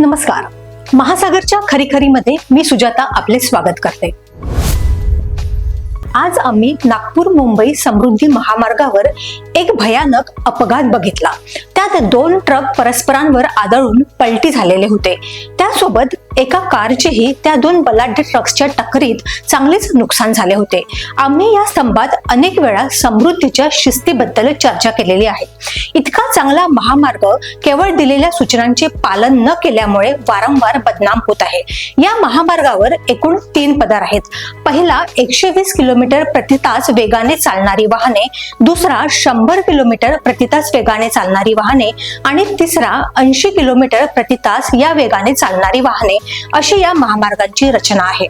नमस्कार. महासागरच्या खरीखरीमध्ये मी सुजाता आपले स्वागत करते. आज आम्ही नागपूर मुंबई समृद्धी महामार्गावर एक भयानक अपघात बघितला. त्यात दोन ट्रक परस्परांवर आदळून पलटी झालेले होते. त्यासोबत एका कारचेही त्या दोन बलाढ्य ट्रक्सच्या टक्करीत चांगलेच नुकसान झाले होते. आम्ही या स्तंभात अनेक वेळा समृद्धीच्या शिस्तीबद्दल चर्चा केलेली आहे. इतका चांगला महामार्ग केवळ दिलेल्या सूचनांचे पालन न केल्यामुळे वारंवार बदनाम होत आहे. या महामार्गावर एकूण तीन पदार आहेत. पहिला एकशे वीस किलोमीटर प्रति तास वेगाने चालणारी वाहने दुसरा शंभर किलोमीटर प्रति तास वेगाने चालणारी वाहने आणि तिसरा ऐंशी किलोमीटर प्रति तास या वेगाने चालणारी वाहने अशी या महामार्गांची रचना आहे.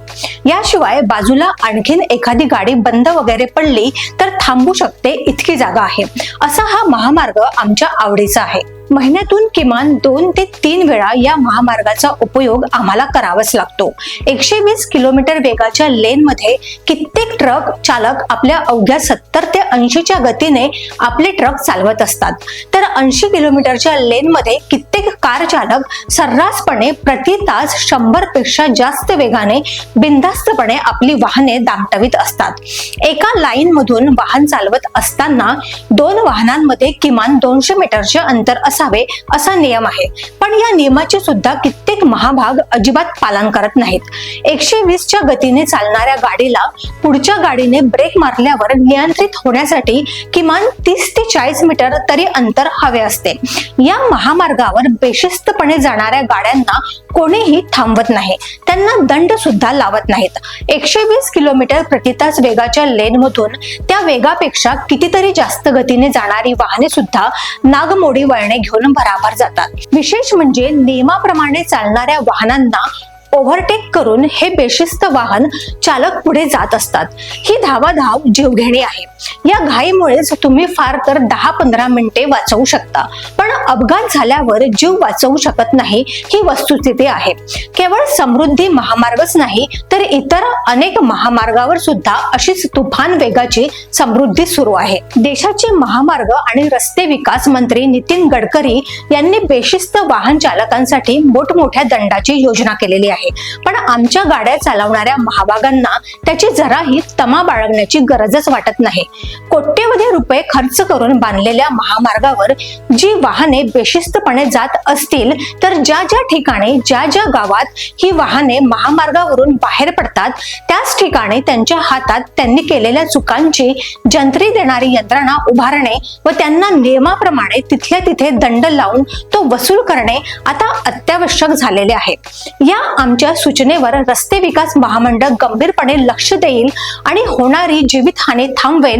याशिवाय बाजूला आणखीन एखादी गाडी बंद वगैरे पडली तर थांबू शकते इतकी जागा आहे. असा हा महामार्ग आमच्या आवडीचा आहे. महिन्यातून किमान दोन ते तीन वेळा या महामार्गाचा उपयोग आम्हाला करावाच लागतो. एकशे वीस किलोमीटर वेगाच्या लेन मध्ये कित्येक ट्रक चालक आपल्या अवघ्या सत्तर ते ऐंशीच्या गतीने आपले ट्रक चालवत असतात. तर ऐंशी किलोमीटरच्या लेन मध्ये कित्येक कार चालक सर्रासपणे प्रति तास शंभरपेक्षा जास्त वेगाने बिनधास्तपणे आपली वाहने दामटवीत असतात. एका लाईन मधून वाहन चालवत असताना दोन वाहनांमध्ये किमान दोनशे मीटरचे अंतर असावे असा नियम आहे. पण या नियमाचे सुद्धा कित्येक महाभाग अजिबात पालन करत नाहीत. एकशे वीसच्या गतीने चालणाऱ्या गाडीला पुढच्या गाडीने ब्रेक मारल्यावर नियंत्रित होण्यासाठी किमान तीस ते चाळीस मीटर तरी अंतर हवे असते. या महामार्गावर बेशिस्तपणे जाणाऱ्या गाड्यांना कोणीही थांबवत नाही. त्यांना दंड सुद्धा लावत नाहीत. एकशे वीस किलोमीटर प्रति तास वेगाच्या लेन मधून त्या वेगापेक्षा कितीतरी जास्त गतीने जाणारी वाहने सुद्धा नागमोडी वळणे घेऊन भराभर जातात. विशेष म्हणजे नियमाप्रमाणे चालणाऱ्या वाहनांना ओव्हरटेक करून हे बेशिस्त वाहन चालक पुढे जात असतात. ही धावाधाव जीवघेणी आहे. या घाईमुळेच तुम्ही फार तर दहा पंधरा मिनिटे वाचवू शकता. पण अपघात झाल्यावर जीव वाचवू शकत नाही ही वस्तुस्थिती आहे. केवळ समृद्धी महामार्गच नाही तर इतर अनेक महामार्गावर सुद्धा अशीच तुफान वेगाची समृद्धी सुरू आहे. देशाचे महामार्ग आणि रस्ते विकास मंत्री नितीन गडकरी यांनी बेशिस्त वाहन चालकांसाठी मोठमोठ्या दंडाची योजना केलेली आहे. पण आमच्या गाड्या चालवणाऱ्या महाभागांना त्याची जराही तमा बाळगण्याची गरजच वाटत नाही. कोट्यवधी रुपये खर्च करून बांधलेल्या महामार्गावर जी वाहने बेशिस्तपणे जात असतील तर ज्या ज्या ठिकाणी ज्या ज्या गावात ही वाहने महामार्गावरून बाहेर पडतात त्याच ठिकाणी त्यांच्या हातात त्यांनी केलेल्या चुकांची जंत्री देणारी यंत्रणा उभारणे व त्यांना नियमाप्रमाणे तिथल्या तिथे दंड लावून तो वसूल करणे आता अत्यावश्यक झालेले आहे. या आमच्या सूचनेवर रस्ते विकास महामंडळ गंभीरपणे लक्ष देईल आणि होणारी जीवितहानी थांबवेल